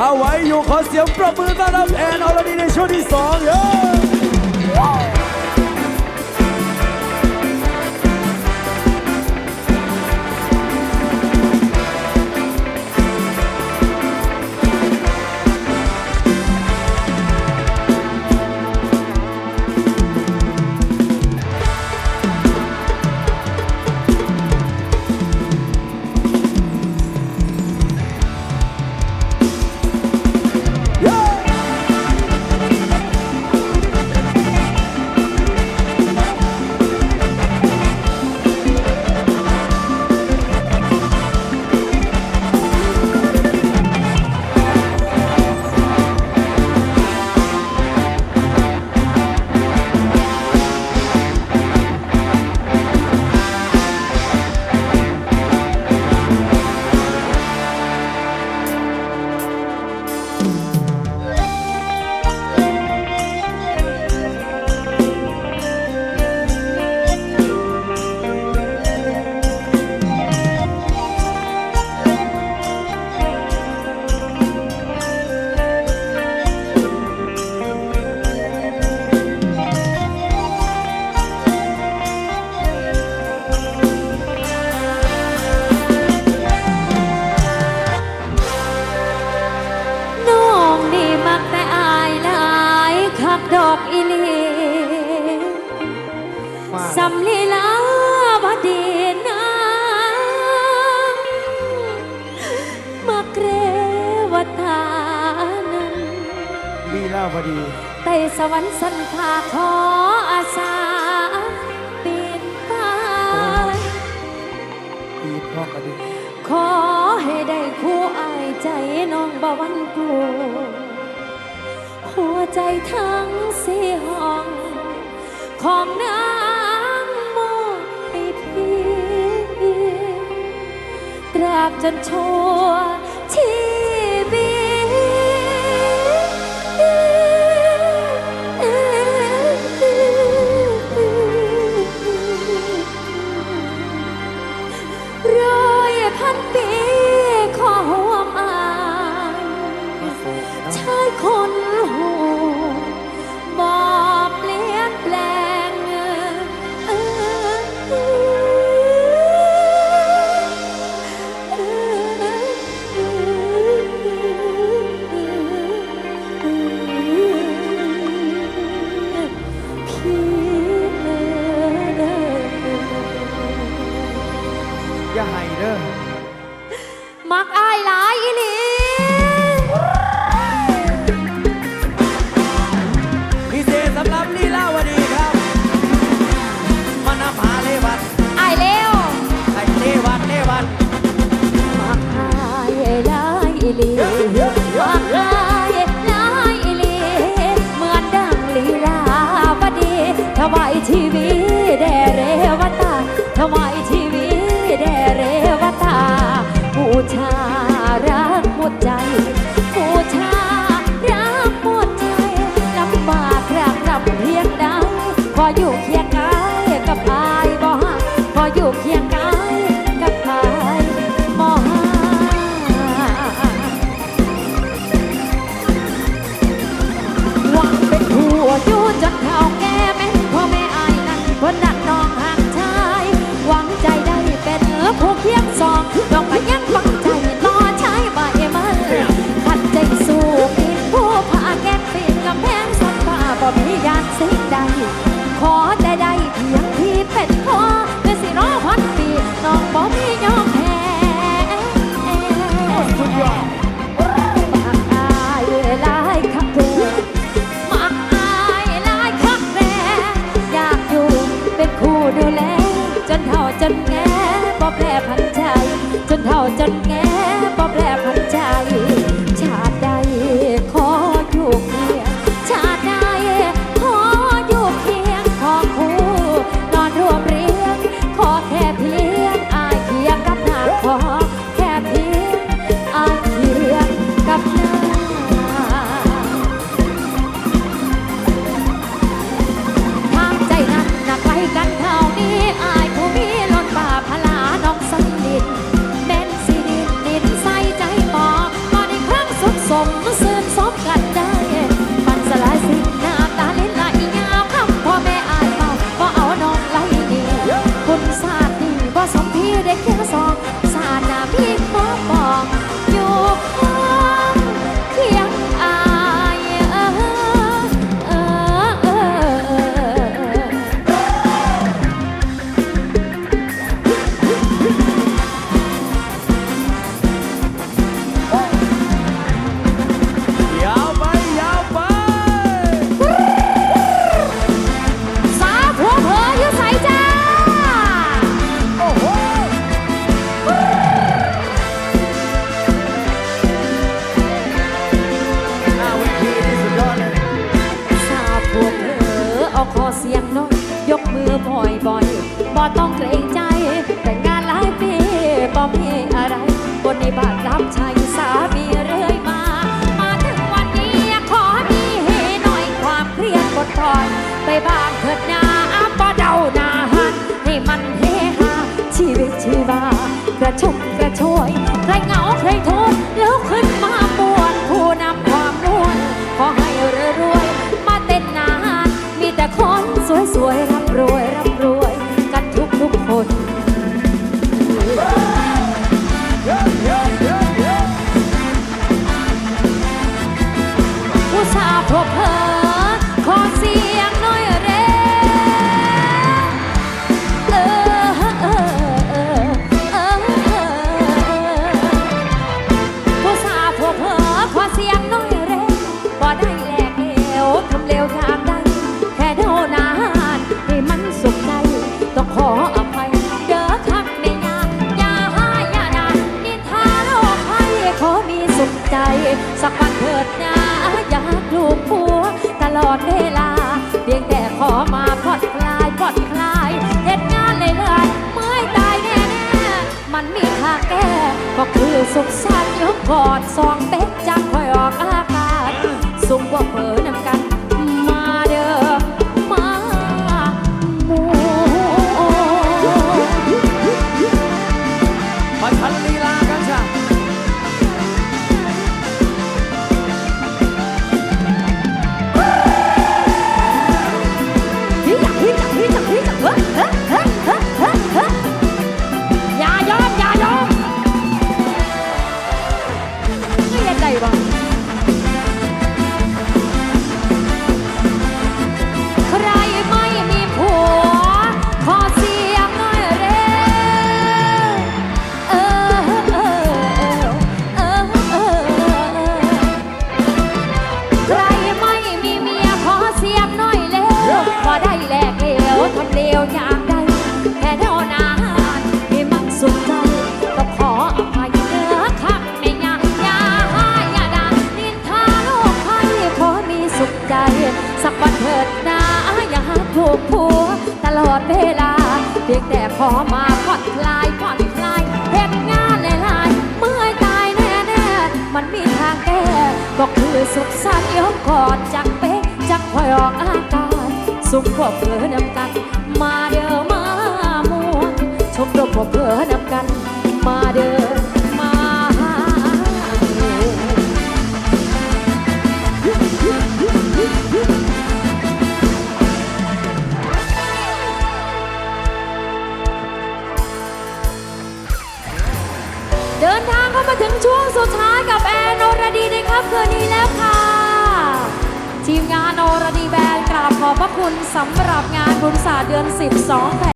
ฮาวายอยู่ขอเสียงประมือต้อนรับแอนออร์ดีในช่วงที่สองเย้ พอดีไต่สวรรค์สันขาขออาสาปีนฟ้าปีพ่อกดีขอให้ได้คู่อายใจน้องบวันกลัวหัวใจทั้งสี่ห้อง ของนางมอบให้พี่ตราบจนชั่ว อีลีบอกเลลีเหมือนดังลีลาบดีทำไมชีวิตแดเรวตาทำไมชี cheia de canção. 当 ต้องขออภัยเด้อคักไม่ยาอย่าหาอย่าด่านินทาโลกให้ขอมีสุขใจ สักวันเถิดนะอยากลูกผัว ตลอดเวลา เพียงแต่ขอมาผ่อนคลายผ่อนคลายเหตุงานเลยเลยเมื่อยตายแน่ๆมันมีทางแก้ก็คือสุขสันต์ยกกอดสองเต็กจังคอยออกอากาศ สุ่มว่าเผลอนำ ทำเลวอยางใดแค่เท่านานให้มันสุขใจก็ขออภัยเด้อครับไม่ยากยาหาอย่าด่านินทาโลกให้ขอมีสุขใจ สักวันเถิดนะอย่าหาถูกผัว ตลอดเวลา เพียงแต่ขอมาผ่อนคลายผ่อนคลายเหตุงานหลายๆเมื่อยตายแน่ๆมันมีทางแก้ก็คือสุขสันต์ยกกอดจากเป๊กจากคอยออกอากาศสุขพวกเพื่อนำกัน มาเด้อมามวนชมรมพวกเพื่อนำกัน มาเด้อมาม่วนเดินทางเข้ามาถึงช่วงสุดท้ายกับแอนอรดีในค่ำคืนนี้แล้วค่ะ ทีมงานโอรดีแบนด์กราบขอบพระคุณสำหรับงานบุญศาสตร์เดือน 12